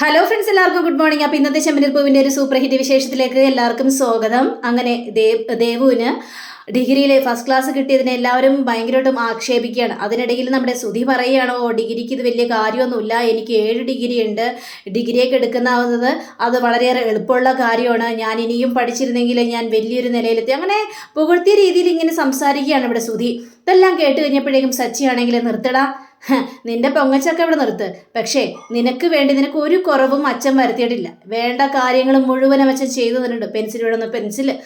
Hello friends എല്ലാവർക്കും good morning അപ്പം ഇന്നത്തെ ചെമ്മനീർ പൂവിന്റെ ഒരു സൂപ്പർ ഹിറ്റ് വിശേഷത്തിലേക്ക് എല്ലാവർക്കും സ്വാഗതം. അങ്ങനെ ദേവ് ദേവുവിന് ഡിഗ്രിയിലെ ഫസ്റ്റ് ക്ലാസ് കിട്ടിയതിനെ എല്ലാവരും ഭയങ്കരമായിട്ടും ആക്ഷേപിക്കുകയാണ്. അതിനിടയിൽ നമ്മുടെ സുധി പറയുകയാണോ "ഓ, ഡിഗ്രിക്ക് ഇത് വലിയ കാര്യമൊന്നുമില്ല. എനിക്ക് ഏഴ് ഡിഗ്രി ഉണ്ട്. ഡിഗ്രിയൊക്കെ എടുക്കുന്നാവുന്നത് അത് വളരെയേറെ എളുപ്പമുള്ള കാര്യമാണ്. ഞാൻ ഇനിയും പഠിച്ചിരുന്നെങ്കിൽ ഞാൻ വലിയൊരു നിലയിലെത്തി. അങ്ങനെ പുകഴ്ത്തിയ രീതിയിൽ ഇങ്ങനെ സംസാരിക്കുകയാണ് ഇവിടെ സുധി. ഇതെല്ലാം കേട്ട് കഴിഞ്ഞപ്പോഴേക്കും സച്ചിയാണെങ്കിൽ നിർത്തടാ. നിന്റെ പൊങ്ങച്ചൊക്കെ ഇവിടെ നിർത്ത്. പക്ഷേ നിനക്ക് വേണ്ടി നിനക്ക് ഒരു കുറവും അച്ഛൻ വരുത്തിയിട്ടില്ല. വേണ്ട കാര്യങ്ങൾ മുഴുവനും അച്ഛൻ ചെയ്തു തന്നിട്ടുണ്ട്. പെൻസിൽ വേണമെന്ന് പെൻസിൽ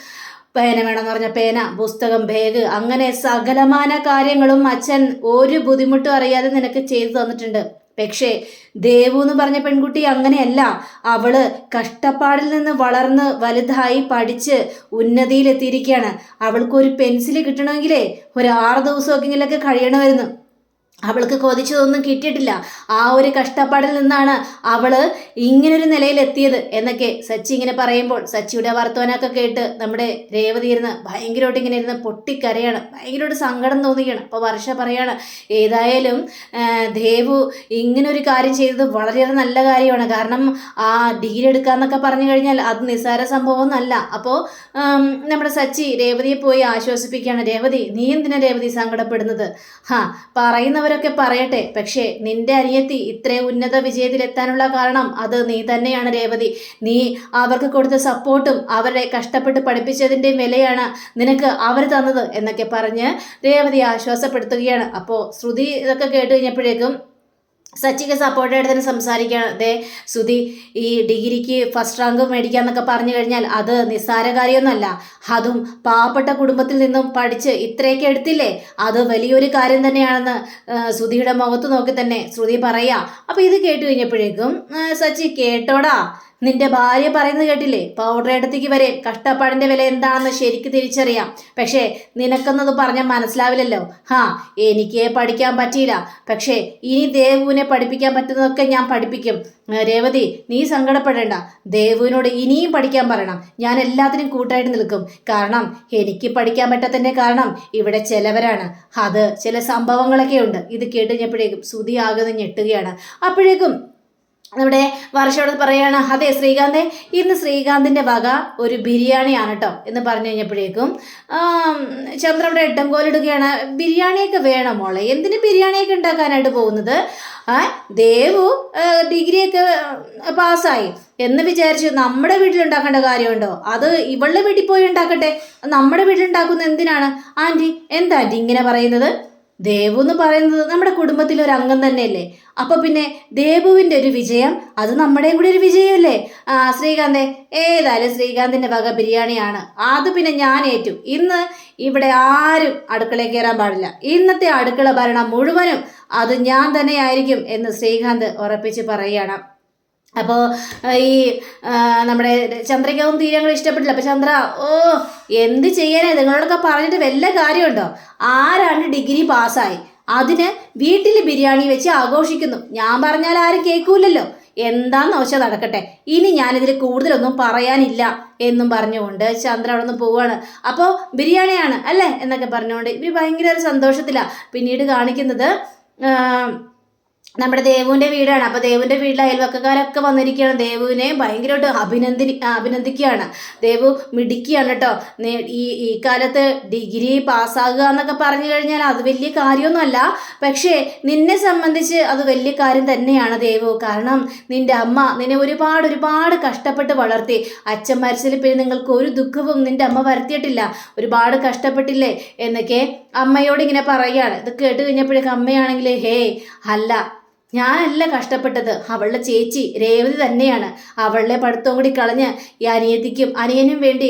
പേന വേണമെന്ന് പറഞ്ഞ പേന പുസ്തകം ബാഗ് അങ്ങനെ സകലമാന കാര്യങ്ങളും അച്ഛൻ ഒരു ബുദ്ധിമുട്ടും അറിയാതെ നിനക്ക് ചെയ്തു തന്നിട്ടുണ്ട്. പക്ഷേ ദേവു എന്ന് പറഞ്ഞ പെൺകുട്ടി അങ്ങനെയല്ല. അവൾ കഷ്ടപ്പാടിൽ നിന്ന് വളർന്ന് വലുതായി പഠിച്ച് ഉന്നതിയിലെത്തിയിരിക്കുകയാണ്. അവൾക്കൊരു പെൻസിൽ കിട്ടണമെങ്കിലേ ഒരു ആറ് ദിവസമൊക്കെങ്കിലൊക്കെ കഴിയണമായിരുന്നു. അവൾക്ക് കൊതിച്ചതൊന്നും കിട്ടിയിട്ടില്ല. ആ ഒരു കഷ്ടപ്പാടിൽ നിന്നാണ് അവൾ ഇങ്ങനൊരു നിലയിലെത്തിയത് എന്നൊക്കെ സച്ചി ഇങ്ങനെ പറയുമ്പോൾ സച്ചിയുടെ വർത്തമാനമൊക്കെ കേട്ട് നമ്മുടെ രേവതി ഇരുന്ന് ഭയങ്കരമായിട്ട് ഇങ്ങനെ ഇരുന്ന് പൊട്ടിക്കരയാണ്. ഭയങ്കരമായിട്ട് സങ്കടം തോന്നുകയാണ്. അപ്പോൾ വർഷ പറയാണ് ഏതായാലും ദേവു ഇങ്ങനൊരു കാര്യം ചെയ്തത് വളരെയേറെ നല്ല കാര്യമാണ്. കാരണം ആ ഡിഗ്രി എടുക്കാന്നൊക്കെ പറഞ്ഞു കഴിഞ്ഞാൽ അത് നിസ്സാര സംഭവമൊന്നുമല്ല അപ്പോൾ നമ്മുടെ സച്ചി രേവതിയെ പോയി ആശ്വസിപ്പിക്കുകയാണ്. രേവതി നീ എന്തിനാ രേവതി സങ്കടപ്പെടുന്നത്? ഹാ പറയുന്നവരൊക്കെ പറയട്ടെ. പക്ഷേ നിന്റെ അനിയത്തി ഇത്രയും ഉന്നത വിജയത്തിലെത്താനുള്ള കാരണം അത് നീ തന്നെയാണ് രേവതി. നീ അവർക്ക് കൊടുത്ത സപ്പോർട്ടും അവരെ കഷ്ടപ്പെട്ട് പഠിപ്പിച്ചതിന്റെയും വിലയാണ് നിനക്ക് അവർ തന്നത് എന്നൊക്കെ പറഞ്ഞ് രേവതി ആശ്വാസപ്പെടുത്തുകയാണ്. അപ്പോൾ ശ്രുതി ഇതൊക്കെ കേട്ട് കഴിഞ്ഞപ്പോഴേക്കും സച്ചിക്ക് സപ്പോർട്ടായിട്ട് തന്നെ സംസാരിക്കുകയാണ് ദേ സുധി ഈ ഡിഗ്രിക്ക് ഫസ്റ്റ് റാങ്ക് മേടിക്കാന്നൊക്കെ പറഞ്ഞു കഴിഞ്ഞാൽ അത് നിസ്സാര കാര്യമൊന്നുമല്ല. അതും പാവപ്പെട്ട കുടുംബത്തിൽ നിന്നും പഠിച്ച് ഇത്രയൊക്കെ എടുത്തില്ലേ? അത് വലിയൊരു കാര്യം തന്നെയാണെന്ന് സുധിയുടെ മുഖത്ത് നോക്കി തന്നെ ശ്രുതി പറയാ. അപ്പോൾ ഇത് കേട്ട് കഴിഞ്ഞപ്പോഴേക്കും സച്ചി കേട്ടോടാ. നിന്റെ ഭാര്യ പറയുന്നത് കേട്ടില്ലേ? പൗഡർ എടുത്തേക്ക് വരെ കഷ്ടപ്പാടിന്റെ വില എന്താണെന്ന് ശരിക്ക് തിരിച്ചറിയാം. പക്ഷേ നിനക്കൊന്നത് പറഞ്ഞാൽ മനസ്സിലാവില്ലല്ലോ. ഹാ എനിക്ക് പഠിക്കാൻ പറ്റിയില്ല. പക്ഷേ ഇനി ദേവുവിനെ പഠിപ്പിക്കാൻ പറ്റുന്നതൊക്കെ ഞാൻ പഠിപ്പിക്കും. രേവതി നീ സങ്കടപ്പെടേണ്ട. ദേവുവിനോട് ഇനിയും പഠിക്കാൻ പറയണം. ഞാൻ എല്ലാത്തിനും കൂട്ടായിട്ട് നിൽക്കും. കാരണം എനിക്ക് പഠിക്കാൻ പറ്റാത്തതിന്റെ കാരണം ഇവിടെ ചിലവരാണ്. അത് ചില സംഭവങ്ങളൊക്കെ ഉണ്ട്. ഇത് കേട്ട് കഴിഞ്ഞപ്പോഴേക്കും ശ്രുതി ആകുന്ന ഞെട്ടുകയാണ്. അപ്പോഴേക്കും നമ്മുടെ വർഷയോട് പറയാണ് അതെ ശ്രീകാന്തെ ഇന്ന് ശ്രീകാന്തിന്റെ വക ഒരു ബിരിയാണിയാണ് കേട്ടോ എന്ന് പറഞ്ഞു കഴിഞ്ഞപ്പോഴേക്കും ചന്ദ്ര അവിടെ എട്ടം കോലിടുകയാണ് ബിരിയാണിയൊക്കെ വേണം മോളെ? എന്തിന് ബിരിയാണിയൊക്കെ ഉണ്ടാക്കാനായിട്ട് പോകുന്നത്? ദേവു ഡിഗ്രിയൊക്കെ പാസ്സായി. എന്ന് വിചാരിച്ചു നമ്മുടെ വീട്ടിൽ ഉണ്ടാക്കേണ്ട കാര്യമുണ്ടോ? അത് ഇവളുടെ വീട്ടിൽ പോയി ഉണ്ടാക്കട്ടെ. നമ്മുടെ വീട്ടിൽ ഉണ്ടാക്കുന്നത് എന്തിനാണ്? ആന്റി എന്താ ആന്റി ഇങ്ങനെ പറയുന്നത്? ദേവു എന്ന് പറയുന്നത് നമ്മുടെ കുടുംബത്തിലെ ഒരു അംഗം തന്നെയല്ലേ? അപ്പൊ പിന്നെ ദേവുവിന്റെ ഒരു വിജയം അത് നമ്മുടെയും കൂടി ഒരു വിജയമല്ലേ? ആ ശ്രീകാന്തെ ഏതായാലും ശ്രീകാന്തിന്റെ വക ബിരിയാണിയാണ്. അത് പിന്നെ ഞാൻ ഏറ്റു. ഇന്ന് ഇവിടെ ആരും അടുക്കളയിൽ കയറാൻ പാടില്ല. ഇന്നത്തെ അടുക്കള ഭരണം മുഴുവനും അത് ഞാൻ തന്നെയായിരിക്കും എന്ന് ശ്രീകാന്ത് ഉറപ്പിച്ച് പറയുകയാണ്. അപ്പോൾ ഈ നമ്മുടെ ചന്ദ്രയ്ക്കൊന്നും തീരെ ഇഷ്ടപ്പെട്ടില്ല. അപ്പോൾ ചന്ദ്ര ഓ എന്ത് ചെയ്യാനാ? നിങ്ങളോടൊക്കെ പറഞ്ഞിട്ട് വല്ല കാര്യമുണ്ടോ? ആരാണ് ഡിഗ്രി പാസ്സായി? അതിന് വീട്ടിൽ ബിരിയാണി വെച്ച് ആഘോഷിക്കുന്നു. ഞാൻ പറഞ്ഞാൽ ആരും കേൾക്കൂലല്ലോ. എന്താന്ന് വെച്ചാൽ നടക്കട്ടെ. ഇനി ഞാനിതിൽ കൂടുതലൊന്നും പറയാനില്ല എന്നും പറഞ്ഞുകൊണ്ട് ചന്ദ്ര അവിടെ നിന്ന് പോവാണ്. അപ്പോൾ ബിരിയാണിയാണ് അല്ലേ? എന്നൊക്കെ പറഞ്ഞുകൊണ്ട് ഇവർ ഭയങ്കര ഒരു സന്തോഷത്തിലാണ് പിന്നീട് കാണിക്കുന്നത് നമ്മുടെ ദേവുവിന്റെ വീടാണ്. അപ്പോൾ ദേവുവിന്റെ വീട്ടിൽ അയൽവക്കക്കാരൊക്കെ വന്നിരിക്കുകയാണ്. ദേവുവിനെ ഭയങ്കരമായിട്ട് അഭിനന്ദി അഭിനന്ദിക്കുകയാണ്. ദേവു മിടുക്കിയാണ് കേട്ടോ. ഈ ഈ കാലത്ത് ഡിഗ്രി പാസ്സാകുക എന്നൊക്കെ പറഞ്ഞു കഴിഞ്ഞാൽ അത് വലിയ കാര്യമൊന്നുമല്ല. പക്ഷേ നിന്നെ സംബന്ധിച്ച് അത് വലിയ കാര്യം തന്നെയാണ് ദേവു. കാരണം നിന്റെ അമ്മ നിന്നെ ഒരുപാട് ഒരുപാട് കഷ്ടപ്പെട്ട് വളർത്തി. അച്ഛൻ മരിച്ചതിൽ പിന്നെ നിങ്ങൾക്ക് ഒരു ദുഃഖവും നിന്റെ അമ്മ വരുത്തിയിട്ടില്ല. ഒരുപാട് കഷ്ടപ്പെട്ടില്ലേ എന്നൊക്കെ അമ്മയോട് ഇങ്ങനെ പറയുകയാണ്. ഇത് കേട്ട് കഴിഞ്ഞപ്പോഴേക്കും അമ്മയാണെങ്കിൽ ഹേ അല്ല ഞാനല്ല കഷ്ടപ്പെട്ടത്. അവളുടെ ചേച്ചി രേവതി തന്നെയാണ്. അവളുടെ പഠിത്തവും കൂടി കളഞ്ഞ് ഈ അനിയത്തിക്കും അനിയനും വേണ്ടി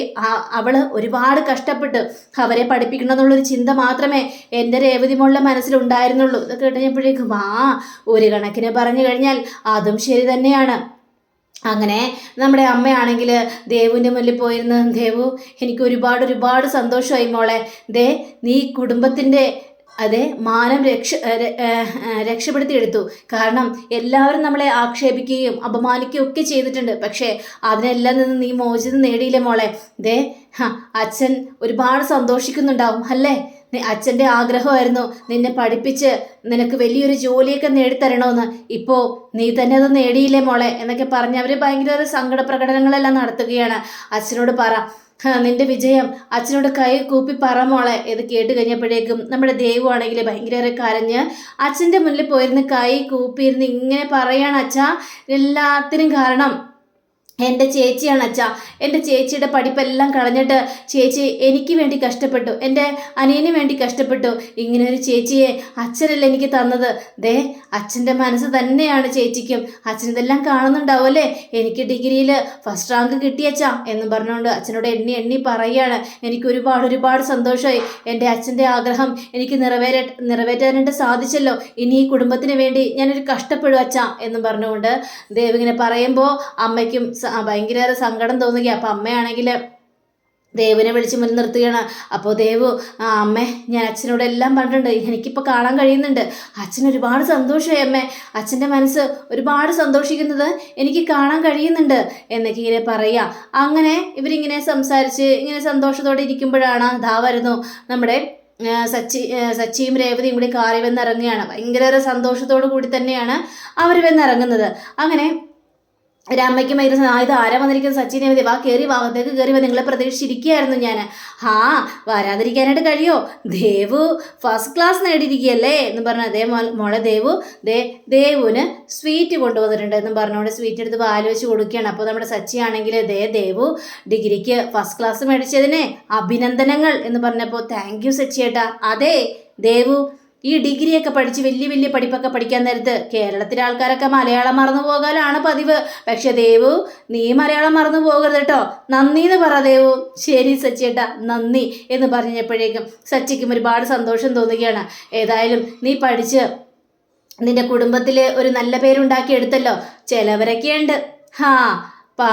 അവൾ ഒരുപാട് കഷ്ടപ്പെട്ട് അവരെ പഠിപ്പിക്കണമെന്നുള്ളൊരു ചിന്ത മാത്രമേ എന്റെ രേവതി മോളുടെ മനസ്സിലുണ്ടായിരുന്നുള്ളൂ. ഇത് കേട്ടുകഴിഞ്ഞപ്പോഴേക്കും ആ ഒരു കണക്കിന് പറഞ്ഞു കഴിഞ്ഞാൽ അതും ശരി തന്നെയാണ്. അങ്ങനെ നമ്മുടെ അമ്മയാണെങ്കിൽ ദേവുവിന്റെ മുന്നിൽ പോയിരുന്ന്. ദേവു എനിക്ക് ഒരുപാട് ഒരുപാട് സന്തോഷമായി മോളെ. ദേ നീ കുടുംബത്തിന്റെ അതെ മാനം രക്ഷ രക്ഷപ്പെടുത്തിയെടുത്തു. കാരണം എല്ലാവരും നമ്മളെ ആക്ഷേപിക്കുകയും അപമാനിക്കുകയും ഒക്കെ ചെയ്തിട്ടുണ്ട്. പക്ഷേ അതിനെല്ലാം നിന്ന് നീ മോചിതം നേടിയില്ലേ മോളെ? ദേ അച്ഛൻ ഒരുപാട് സന്തോഷിക്കുന്നുണ്ടാവും അല്ലേ? അച്ഛന്റെ ആഗ്രഹമായിരുന്നു നിന്നെ പഠിപ്പിച്ച് നിനക്ക് വലിയൊരു ജോലിയൊക്കെ നേടിത്തരണമെന്ന്. ഇപ്പോൾ നീ തന്നെ അത് നേടിയില്ലേ മോളെ? എന്നൊക്കെ പറഞ്ഞ് അവർ ഭയങ്കര സങ്കട പ്രകടനങ്ങളെല്ലാം നടത്തുകയാണ്. അച്ഛനോട് പറ "ഹ, നിന്റെ വിജയം അച്ഛനോട് കൈ കൂപ്പി പറ മോളെ. ഇത് കേട്ട് കഴിഞ്ഞപ്പോഴേക്കും നമ്മുടെ ദേവു ആണെങ്കിൽ ഭയങ്കര കരഞ്ഞ് അച്ഛന്റെ മുന്നിൽ പോയിരുന്ന് കൈ കൂപ്പിയിരുന്ന് ഇങ്ങനെ പറയാണ് അച്ഛ. എല്ലാത്തിനും കാരണം എന്റെ ചേച്ചിയാണ് അച്ഛ. എന്റെ ചേച്ചിയുടെ പഠിപ്പെല്ലാം കളഞ്ഞിട്ട് ചേച്ചി എനിക്ക് വേണ്ടി കഷ്ടപ്പെട്ടു. എന്റെ അനിയന് വേണ്ടി കഷ്ടപ്പെട്ടു. ഇങ്ങനെ ഒരു ചേച്ചിയെ അച്ഛനല്ല എനിക്ക് തന്നത്. ദേ അച്ഛന്റെ മനസ്സ് തന്നെയാണ് ചേച്ചിക്കും. അച്ഛൻ ഇതെല്ലാം കാണുന്നുണ്ടാവും എനിക്ക് ഡിഗ്രിയിൽ ഫസ്റ്റ് റാങ്ക് കിട്ടിയച്ചാ എന്ന് പറഞ്ഞുകൊണ്ട് അച്ഛനോട് എണ്ണി എണ്ണി പറയുകയാണ്. എനിക്ക് ഒരുപാട് ഒരുപാട് സന്തോഷമായി. എന്റെ അച്ഛന്റെ ആഗ്രഹം എനിക്ക് നിറവേറ നിറവേറ്റാനായിട്ട് സാധിച്ചല്ലോ. ഇനി ഈ കുടുംബത്തിന് വേണ്ടി ഞാനൊരു കഷ്ടപ്പെടും അച്ഛാ എന്ന് പറഞ്ഞുകൊണ്ട് ദേവ് ഇങ്ങനെ പറയുമ്പോൾ അമ്മയ്ക്കും ഭയങ്കര സങ്കടം തോന്നുക അപ്പം അമ്മയാണെങ്കിൽ ദേവിനെ വിളിച്ച് മുൻ നിർത്തുകയാണ്. അപ്പോൾ ദേവു ആ അമ്മേ ഞാൻ അച്ഛനോട് എല്ലാം പറഞ്ഞിട്ടുണ്ട്. എനിക്കിപ്പോൾ കാണാൻ കഴിയുന്നുണ്ട്. അച്ഛൻ ഒരുപാട് സന്തോഷമായി അമ്മേ. അച്ഛന്റെ മനസ്സ് ഒരുപാട് സന്തോഷിക്കുന്നത് എനിക്ക് കാണാൻ കഴിയുന്നുണ്ട് എന്നൊക്കെ ഇങ്ങനെ പറയുക അങ്ങനെ ഇവരിങ്ങനെ സംസാരിച്ച് ഇങ്ങനെ സന്തോഷത്തോടെ ഇരിക്കുമ്പോഴാണ് ദാ വരുന്നു നമ്മുടെ സച്ചി സച്ചിയും രേവതിയും കൂടി കാറി വന്നിറങ്ങുകയാണ്. ഭയങ്കര സന്തോഷത്തോടു കൂടി തന്നെയാണ് അവർ വന്നിറങ്ങുന്നത്. അങ്ങനെ രാമയ്ക്കും മൈരസ് ഇത് ആരാ വന്നിരിക്കുന്നത്? സച്ചിനെ മതി. വാ കയറി വാ അകത്തേക്ക് കയറി വാ. നിങ്ങളെ പ്രതീക്ഷിച്ചിരിക്കുകയായിരുന്നു ഞാൻ. ഹാ വരാതിരിക്കാനായിട്ട് കഴിയോ? ദേവു ഫസ്റ്റ് ക്ലാസ് നേടിയിരിക്കുകയല്ലേ? എന്ന് പറഞ്ഞ അതേ മോളെ ദേവു ദേ ദേവുവിന് സ്വീറ്റ് കൊണ്ടുവന്നിട്ടുണ്ട് എന്ന് പറഞ്ഞുകൊണ്ട് സ്വീറ്റ് എടുത്ത് പാൽ വെച്ച് കൊടുക്കുകയാണ്. അപ്പോൾ നമ്മുടെ സച്ചി ആണെങ്കിൽ ദേ ദേവു ഡിഗ്രിക്ക് ഫസ്റ്റ് ക്ലാസ് മേടിച്ചതിനെ അഭിനന്ദനങ്ങൾ എന്ന് പറഞ്ഞപ്പോൾ താങ്ക് യു സച്ചി ഏട്ടാ അതെ ദേവു ഈ ഡിഗ്രിയൊക്കെ പഠിച്ച് വലിയ വലിയ പഠിപ്പൊക്കെ പഠിക്കാൻ നേരത്ത് കേരളത്തിലെ ആൾക്കാരൊക്കെ മലയാളം മറന്നു പോകാനാണ് പതിവ്. പക്ഷെ ദേവു നീ മലയാളം മറന്നു പോകരുത് കേട്ടോ. നന്ദി എന്ന് പറ ദേവു. ശരി സച്ചിയേട്ടാ നന്ദി എന്ന് പറഞ്ഞപ്പോഴേക്കും സച്ചിക്കും ഒരുപാട് സന്തോഷം തോന്നുകയാണ്. ഏതായാലും നീ പഠിച്ച് നിന്റെ കുടുംബത്തിൽ ഒരു നല്ല പേരുണ്ടാക്കി എടുത്തല്ലോ ചിലവരൊക്കെയുണ്ട്. ഹാ പാ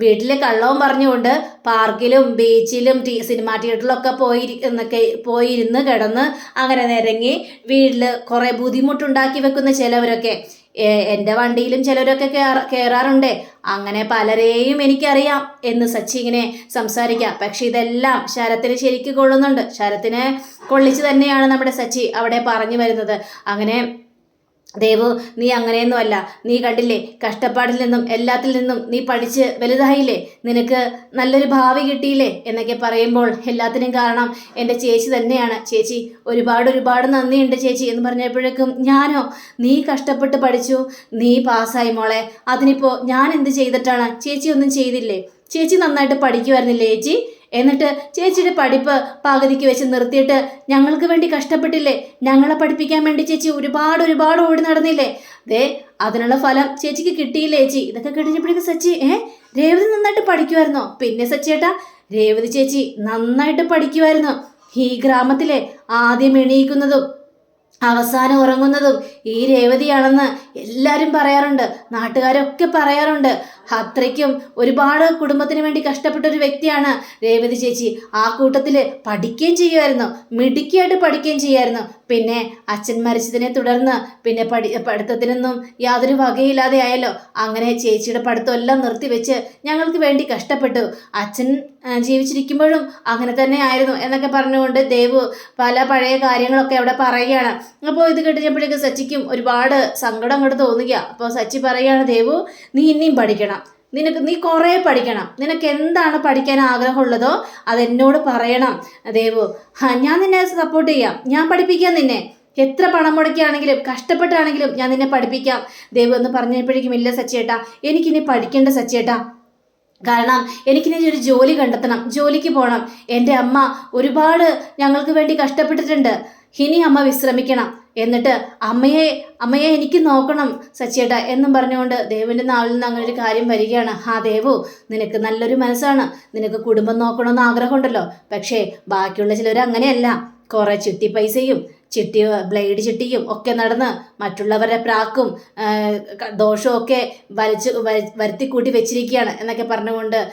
വീട്ടിലെ കള്ളവും പറഞ്ഞുകൊണ്ട് പാർക്കിലും ബീച്ചിലും ടി സിനിമാ തിയേറ്ററിലൊക്കെ പോയി എന്നൊക്കെ പോയിരുന്ന് കിടന്ന് അങ്ങനെ നിരങ്ങി വീട്ടിൽ കുറേ ബുദ്ധിമുട്ടുണ്ടാക്കി വെക്കുന്ന ചിലവരൊക്കെ എന്റെ വണ്ടിയിലും ചിലരൊക്കെ കയറാറുണ്ട് അങ്ങനെ പലരെയും എനിക്കറിയാം എന്ന് സച്ചി ഇങ്ങനെ സംസാരിക്കാം. പക്ഷെ ഇതെല്ലാം ശരത്തിന് ശരിക്ക് കൊള്ളുന്നുണ്ട്. ശരത്തിനെ കൊള്ളിച്ച് തന്നെയാണ് നമ്മുടെ സച്ചി അവിടെ പറഞ്ഞു വരുന്നത്. അങ്ങനെ ദേവു നീ അങ്ങനെയൊന്നുമല്ല നീ കണ്ടില്ലേ? കഷ്ടപ്പാടിൽ നിന്നും എല്ലാത്തിൽ നിന്നും നീ പഠിച്ച് വലുതായില്ലേ? നിനക്ക് നല്ലൊരു ഭാവി കിട്ടിയില്ലേ? എന്നൊക്കെ പറയുമ്പോൾ എല്ലാത്തിനും കാരണം എന്റെ ചേച്ചി തന്നെയാണ്. ചേച്ചി ഒരുപാട് ഒരുപാട് നന്ദിയുണ്ട് ചേച്ചി എന്ന് പറഞ്ഞപ്പോഴേക്കും ഞാനോ നീ കഷ്ടപ്പെട്ട് പഠിച്ചു. നീ പാസ്സായി മോളെ. അതിനിപ്പോൾ ഞാൻ എന്ത് ചെയ്തിട്ടാണ്? ചേച്ചി ഒന്നും ചെയ്തില്ലേ? ചേച്ചി നന്നായിട്ട് പഠിക്കുമായിരുന്നില്ലേ ചേച്ചി? എന്നിട്ട് ചേച്ചിയുടെ പഠിപ്പ് പകുതിക്ക് വെച്ച് നിർത്തിയിട്ട് ഞങ്ങൾക്ക് വേണ്ടി കഷ്ടപ്പെട്ടില്ലേ? ഞങ്ങളെ പഠിപ്പിക്കാൻ വേണ്ടി ചേച്ചി ഒരുപാട് ഒരുപാട് ഓടി നടന്നില്ലേ? ദേ അതിനുള്ള ഫലം ചേച്ചിക്ക് കിട്ടിയില്ലേ ചേച്ചി? ഇതൊക്കെ കഴിഞ്ഞപ്പോഴേക്കും സച്ചി ഏ രേവതി നന്നായിട്ട് പഠിക്കുമായിരുന്നോ പിന്നെ സച്ചിയേട്ടാ രേവതി ചേച്ചി നന്നായിട്ട് പഠിക്കുമായിരുന്നു ഈ ഗ്രാമത്തിലെ ആദ്യം എണീക്കുന്നതും അവസാനം ഉറങ്ങുന്നതും ഈ രേവതിയാണെന്ന് എല്ലാവരും പറയാറുണ്ട്. നാട്ടുകാരൊക്കെ പറയാറുണ്ട്. അത്രയ്ക്കും ഒരുപാട് കുടുംബത്തിന് വേണ്ടി കഷ്ടപ്പെട്ട ഒരു വ്യക്തിയാണ് രേവതി ചേച്ചി. ആ കൂട്ടത്തിൽ പഠിക്കുകയും ചെയ്യുമായിരുന്നു. മിടുക്കിയായിട്ട് പഠിക്കുകയും ചെയ്യുമായിരുന്നു. പിന്നെ അച്ഛൻ മരിച്ചതിനെ തുടർന്ന് പിന്നെ പഠി പഠിത്തത്തിനൊന്നും യാതൊരു വകയില്ലാതെ ആയല്ലോ. അങ്ങനെ ചേച്ചിയുടെ പഠിത്തം എല്ലാം നിർത്തിവെച്ച് ഞങ്ങൾക്ക് വേണ്ടി കഷ്ടപ്പെട്ടു. അച്ഛൻ ജീവിച്ചിരിക്കുമ്പോഴും അങ്ങനെ തന്നെ ആയിരുന്നു എന്നൊക്കെ പറഞ്ഞുകൊണ്ട് ദേവു പല പഴയ കാര്യങ്ങളൊക്കെ അവിടെ പറയുകയാണ്. അപ്പോൾ ഇത് കേട്ടപ്പോഴേക്കും സച്ചിക്കും ഒരുപാട് സങ്കടം അങ്ങോട്ട് തോന്നുക അപ്പോൾ സച്ചി പറയുകയാണ് ദേവു നീ ഇനിയും പഠിക്കണം. നിനക്ക് നീ കുറേ പഠിക്കണം. നിനക്ക് എന്താണ് പഠിക്കാൻ ആഗ്രഹമുള്ളതോ അതെന്നോട് പറയണം. ദേവു ഞാൻ നിന്നെ സപ്പോർട്ട് ചെയ്യാം. ഞാൻ പഠിപ്പിക്കാം നിന്നെ. എത്ര പണം മുടക്കിയാണെങ്കിലും കഷ്ടപ്പെട്ടാണെങ്കിലും ഞാൻ നിന്നെ പഠിപ്പിക്കാം. ദേവു എന്ന് പറഞ്ഞപ്പോഴേക്കും ഇല്ല സച്ചേട്ടാ എനിക്കിനി പഠിക്കേണ്ട സച്ചേട്ടാ. കാരണം എനിക്കിനി ഒരു ജോലി കണ്ടെത്തണം. ജോലിക്ക് പോകണം എന്റെ അമ്മ ഒരുപാട് ഞങ്ങൾക്ക് വേണ്ടി കഷ്ടപ്പെട്ടിട്ടുണ്ട്. ഇനി അമ്മ വിശ്രമിക്കണം. എന്നിട്ട് അമ്മയെ അമ്മയെ എനിക്ക് നോക്കണം സച്ചിയേട്ട എന്നും പറഞ്ഞുകൊണ്ട് ദേവിന്റെ നാവിൽ നിന്ന് അങ്ങനെ ഒരു കാര്യം വരികയാണ്. ആ ദേവു നിനക്ക് നല്ലൊരു മനസ്സാണ്. നിനക്ക് കുടുംബം നോക്കണമെന്ന് ആഗ്രഹമുണ്ടല്ലോ. പക്ഷേ ബാക്കിയുള്ള ചിലർ അങ്ങനെയല്ല. കുറേ ചിട്ടി പൈസയും ചിട്ടി ബ്ലേഡ് ചിട്ടിയും ഒക്കെ നടന്ന് മറ്റുള്ളവരുടെ പ്രാക്കും ദോഷവും ഒക്കെ വലിച്ച് വര- വരുത്തിക്കൂട്ടി വെച്ചിരിക്കുകയാണ് എന്നൊക്കെ പറഞ്ഞുകൊണ്ട്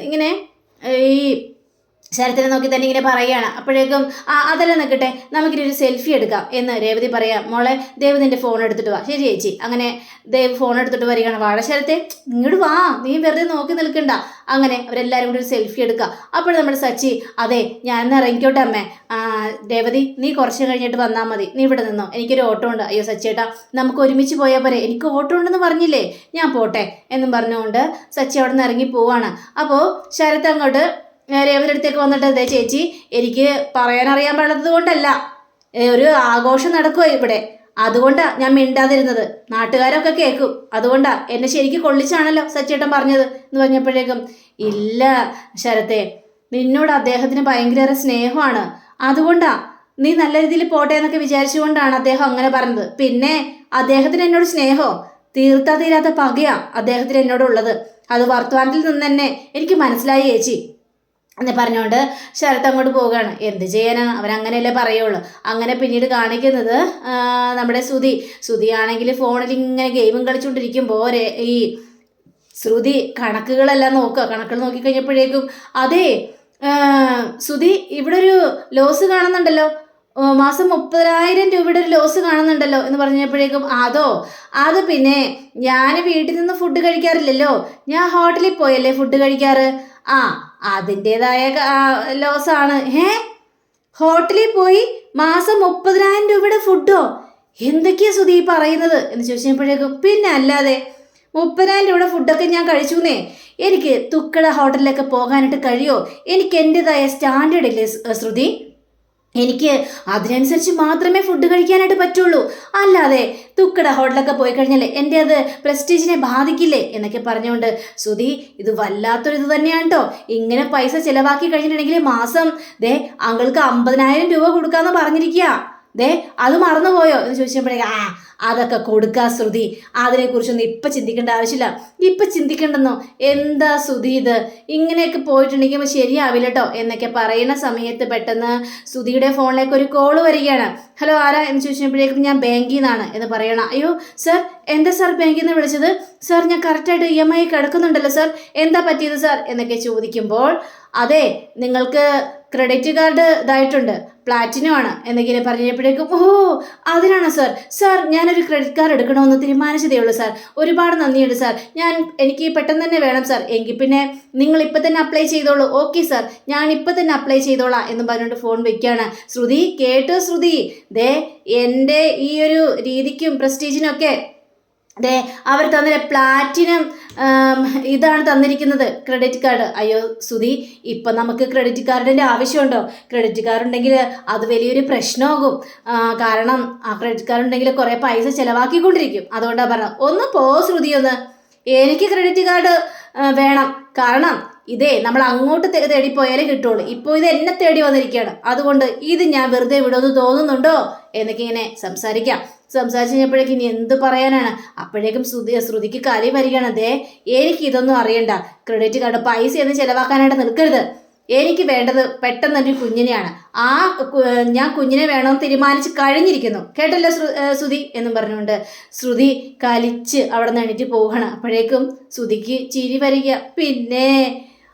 ഇങ്ങനെ ഈ ശരത്തിനെ നോക്കി തന്നെ ഇങ്ങനെ പറയുകയാണ്. അപ്പോഴേക്കും ആ അതെല്ലാം നിൽക്കട്ടെ നമുക്കിനി ഒരു സെൽഫി എടുക്കാം എന്ന് രേവതി പറയാം. മോളെ ദേവ് ഫോൺ എടുത്തിട്ട് വാ. ശരി ചേച്ചി. അങ്ങനെ ദേവ് ഫോൺ എടുത്തിട്ട് വരികയാണ്. വാഴ ശരത്തെ ഇങ്ങോട്ട് വാ നീ വെറുതെ നോക്കി നിൽക്കണ്ട. അങ്ങനെ അവരെല്ലാവരും കൂടി ഒരു സെൽഫി എടുക്കുക. അപ്പോൾ നമ്മുടെ സച്ചി അതെ ഞാൻ ഇന്ന് ഇറങ്ങിക്കോട്ടെ അമ്മേ. രേവതി നീ കുറച്ച് കഴിഞ്ഞിട്ട് വന്നാൽ മതി. നീ ഇവിടെ നിന്നോ. എനിക്കൊരു ഓട്ടോ ഉണ്ട്. അയ്യോ സച്ചേട്ടാ നമുക്ക് ഒരുമിച്ച് പോയാൽ പോരെ. എനിക്ക് ഓട്ടോ ഉണ്ടെന്ന് പറഞ്ഞില്ലേ? ഞാൻ പോട്ടെ എന്നും പറഞ്ഞുകൊണ്ട് സച്ചി അവിടെ നിന്ന് ഇറങ്ങി പോവാണ്. അപ്പോൾ ശരത്ത് അങ്ങോട്ട് രേവതിയുടെ അടുത്തേക്ക് വന്നിട്ട് ദേ ചേച്ചി എനിക്ക് പറയാനറിയാൻ പാടാത്തത് കൊണ്ടല്ല. ഒരു ആഘോഷം നടക്കുക ഇവിടെ. അതുകൊണ്ടാ ഞാൻ മിണ്ടാതിരുന്നത്. നാട്ടുകാരൊക്കെ കേൾക്കും. അതുകൊണ്ടാ എന്നെ ശരിക്കും കൊള്ളിച്ചാണല്ലോ സച്ചേട്ടൻ പറഞ്ഞത് എന്ന് പറഞ്ഞപ്പോഴേക്കും ഇല്ല ശരത്തെ നിന്നോട് അദ്ദേഹത്തിന് ഭയങ്കര സ്നേഹമാണ്. അതുകൊണ്ടാ നീ നല്ല രീതിയിൽ പോട്ടെ എന്നൊക്കെ വിചാരിച്ചുകൊണ്ടാണ് അദ്ദേഹം അങ്ങനെ പറഞ്ഞത്. പിന്നെ അദ്ദേഹത്തിന് എന്നോട് സ്നേഹോ? തീർത്താ തീരാത്ത പകയാ അദ്ദേഹത്തിന് എന്നോടുള്ളത്. അത് വർത്തമാനത്തിൽ നിന്ന് തന്നെ എനിക്ക് മനസ്സിലായി ചേച്ചി. എന്ന് പറഞ്ഞുകൊണ്ട് ശരത്ത് അങ്ങോട്ട് പോവുകയാണ്. എന്ത് ചെയ്യാനാണ് അവരങ്ങനെയല്ലേ പറയുള്ളൂ. അങ്ങനെ പിന്നീട് കാണിക്കുന്നത് നമ്മുടെ ശ്രുതി. ശ്രുതിയാണെങ്കിൽ ഫോണിൽ ഇങ്ങനെ ഗെയിമും കളിച്ചുകൊണ്ടിരിക്കുമ്പോൾ ഈ ശ്രുതി കണക്കുകളെല്ലാം നോക്കുക. കണക്കുകൾ നോക്കിക്കഴിഞ്ഞപ്പോഴേക്കും അതെ ശ്രുതി ഇവിടെ ഒരു ലോസ് കാണുന്നുണ്ടല്ലോ മാസം മുപ്പതിനായിരം രൂപയുടെ ഒരു ലോസ് കാണുന്നുണ്ടല്ലോ. എന്ന് പറഞ്ഞപ്പോഴേക്കും അതോ അത് പിന്നെ ഞാൻ വീട്ടിൽ നിന്ന് ഫുഡ് കഴിക്കാറില്ലല്ലോ. ഞാൻ ഹോട്ടലിൽ പോയല്ലേ ഫുഡ് കഴിക്കാറ്? ആ അതിന്റെതായ ലോസാണ് ഏ ഹോട്ടലിൽ പോയി മാസം മുപ്പതിനായിരം രൂപയുടെ ഫുഡോ എന്തൊക്കെയാ സുധി പറയുന്നത്? എന്ന് ചോദിച്ചപ്പോഴേക്കും പിന്നെ അല്ലാതെ മുപ്പതിനായിരം രൂപയുടെ ഫുഡൊക്കെ ഞാൻ കഴിച്ചുന്നേ. എനിക്ക് തുക്കട ഹോട്ടലിലൊക്കെ പോകാനായിട്ട് കഴിയോ? എനിക്ക് എന്റെതായ സ്റ്റാൻഡേർഡ് ഇല്ലേ ശ്രുതി എനിക്ക് അതിനനുസരിച്ച് മാത്രമേ ഫുഡ് കഴിക്കാനായിട്ട് പറ്റുള്ളൂ. അല്ലാതെ തുക്കട ഹോട്ടലൊക്കെ പോയി കഴിഞ്ഞാൽ എന്റെ അത് പ്രസ്റ്റീജിനെ ബാധിക്കില്ലേ എന്നൊക്കെ പറഞ്ഞുകൊണ്ട് സുധി ഇത് വല്ലാത്തൊരു ഇത് തന്നെയാണ് കേട്ടോ ഇങ്ങനെ പൈസ ചിലവാക്കി കഴിഞ്ഞിട്ടുണ്ടെങ്കിൽ മാസം ദേ അങ്ങൾക്ക് അമ്പതിനായിരം രൂപ കൊടുക്കാമെന്ന് പറഞ്ഞിരിക്കുക ദേ അത് മറന്നുപോയോ? എന്ന് ചോദിച്ചപ്പോഴേക്കും ആ അതൊക്കെ കൊടുക്കാ ശ്രുതി. അതിനെക്കുറിച്ചൊന്നും ഇപ്പം ചിന്തിക്കേണ്ട ആവശ്യമില്ല. ഇപ്പം ചിന്തിക്കേണ്ടെന്നോ? എന്താ ശ്രുതി ഇത്? ഇങ്ങനെയൊക്കെ പോയിട്ടുണ്ടെങ്കിൽ ശരിയാവില്ല കേട്ടോ എന്നൊക്കെ പറയുന്ന സമയത്ത് പെട്ടെന്ന് ശ്രുതിയുടെ ഫോണിലേക്ക് ഒരു കോൾ വരികയാണ്. ഹലോ ആരാ? എന്ന് ചോദിച്ചപ്പോഴേക്കും ഞാൻ ബാങ്കിൽ നിന്നാണ് എന്ന് പറയണം. അയ്യോ സർ എന്താ സാർ ബാങ്കിൽ നിന്ന് വിളിച്ചത്? സാർ ഞാൻ കറക്റ്റായിട്ട് ഇ എം ഐ കിടക്കുന്നുണ്ടല്ലോ സാർ. എന്താ പറ്റിയത് സാർ? എന്നൊക്കെ ചോദിക്കുമ്പോൾ അതെ നിങ്ങൾക്ക് ക്രെഡിറ്റ് കാർഡ് ഇതായിട്ടുണ്ട്. പ്ലാറ്റിനം ആണ്. എന്നൊക്കെ പറഞ്ഞപ്പോഴേക്കും ഓ അതിനാണോ സാർ സാർ ഞാനൊരു ക്രെഡിറ്റ് കാർഡ് എടുക്കണമെന്ന് തീരുമാനിച്ചതേ ഉള്ളൂ സാർ ഒരുപാട് നന്ദിയുണ്ട് സാർ ഞാൻ എനിക്ക് പെട്ടെന്ന് തന്നെ വേണം സാർ എങ്കിൽ പിന്നെ നിങ്ങൾ ഇപ്പം തന്നെ അപ്ലൈ ചെയ്തോളൂ. ഓക്കെ സാർ ഞാൻ ഇപ്പം തന്നെ അപ്ലൈ ചെയ്തോളാം എന്ന് പറഞ്ഞുകൊണ്ട് ഫോൺ വെക്കുകയാണ്. ശ്രുതി കേട്ടോ ശ്രുതി. ദേ എന്റെ ഈ ഒരു രീതിക്കും പ്രസ്റ്റീജിനൊക്കെ ദേ അവർ തന്നില്ല പ്ലാറ്റിനം ഇതാണ് തന്നിരിക്കുന്നത് ക്രെഡിറ്റ് കാർഡ് അയ്യോ സുധി ഇപ്പം നമുക്ക് ക്രെഡിറ്റ് കാർഡിന്റെ ആവശ്യമുണ്ടോ? ക്രെഡിറ്റ് കാർഡ് ഉണ്ടെങ്കിൽ അത് വലിയൊരു പ്രശ്നമാകും. കാരണം ആ ക്രെഡിറ്റ് കാർഡ് ഉണ്ടെങ്കിൽ കുറേ പൈസ ചിലവാക്കിക്കൊണ്ടിരിക്കും. അതുകൊണ്ടാണ് പറഞ്ഞത്. ഒന്ന് പോ ശ്രുതി ഒന്ന്. എനിക്ക് ക്രെഡിറ്റ് കാർഡ് വേണം. കാരണം ഇതേ നമ്മൾ അങ്ങോട്ട് തേടി പോയാലേ കിട്ടുള്ളൂ. ഇപ്പോൾ ഇത് എന്നെ തേടി വന്നിരിക്കുകയാണ്. അതുകൊണ്ട് ഇത് ഞാൻ വെറുതെ വിടുമെന്ന് തോന്നുന്നുണ്ടോ? എന്നൊക്കെ ഇങ്ങനെ സംസാരിക്കാം. സംസാരിച്ച് കഴിഞ്ഞപ്പോഴേക്കും ഇനി എന്ത് പറയാനാണ്? അപ്പോഴേക്കും ശ്രുതി ശ്രുതിക്ക് കലി വരികയാണ്. ദേ എനിക്ക് ഇതൊന്നും അറിയണ്ട. ക്രെഡിറ്റ് കാർഡ് പൈസ ഒന്നും ചിലവാക്കാനായിട്ട് നിൽക്കരുത്. എനിക്ക് വേണ്ടത് പെട്ടെന്ന് ഒരു കുഞ്ഞിനെയാണ്. ആ ഞാൻ കുഞ്ഞിനെ വേണമെന്ന് തീരുമാനിച്ച് കഴിഞ്ഞിരിക്കുന്നു. കേട്ടല്ലോ ശ്രുതി എന്നും പറഞ്ഞുകൊണ്ട്. ശ്രുതി കലിച്ച് അവിടെ നിന്ന് എണീറ്റ് പോവുകയാണ്. അപ്പോഴേക്കും ശ്രുതിക്ക് ചിരി വരിക. പിന്നെ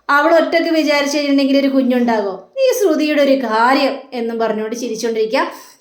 അവൾ ഒറ്റയ്ക്ക് വിചാരിച്ചു കഴിഞ്ഞിട്ടുണ്ടെങ്കിൽ ഒരു കുഞ്ഞുണ്ടാകോ. ഈ ശ്രുതിയുടെ ഒരു കാര്യം എന്നും പറഞ്ഞുകൊണ്ട് ചിരിച്ചുകൊണ്ടിരിക്കുക.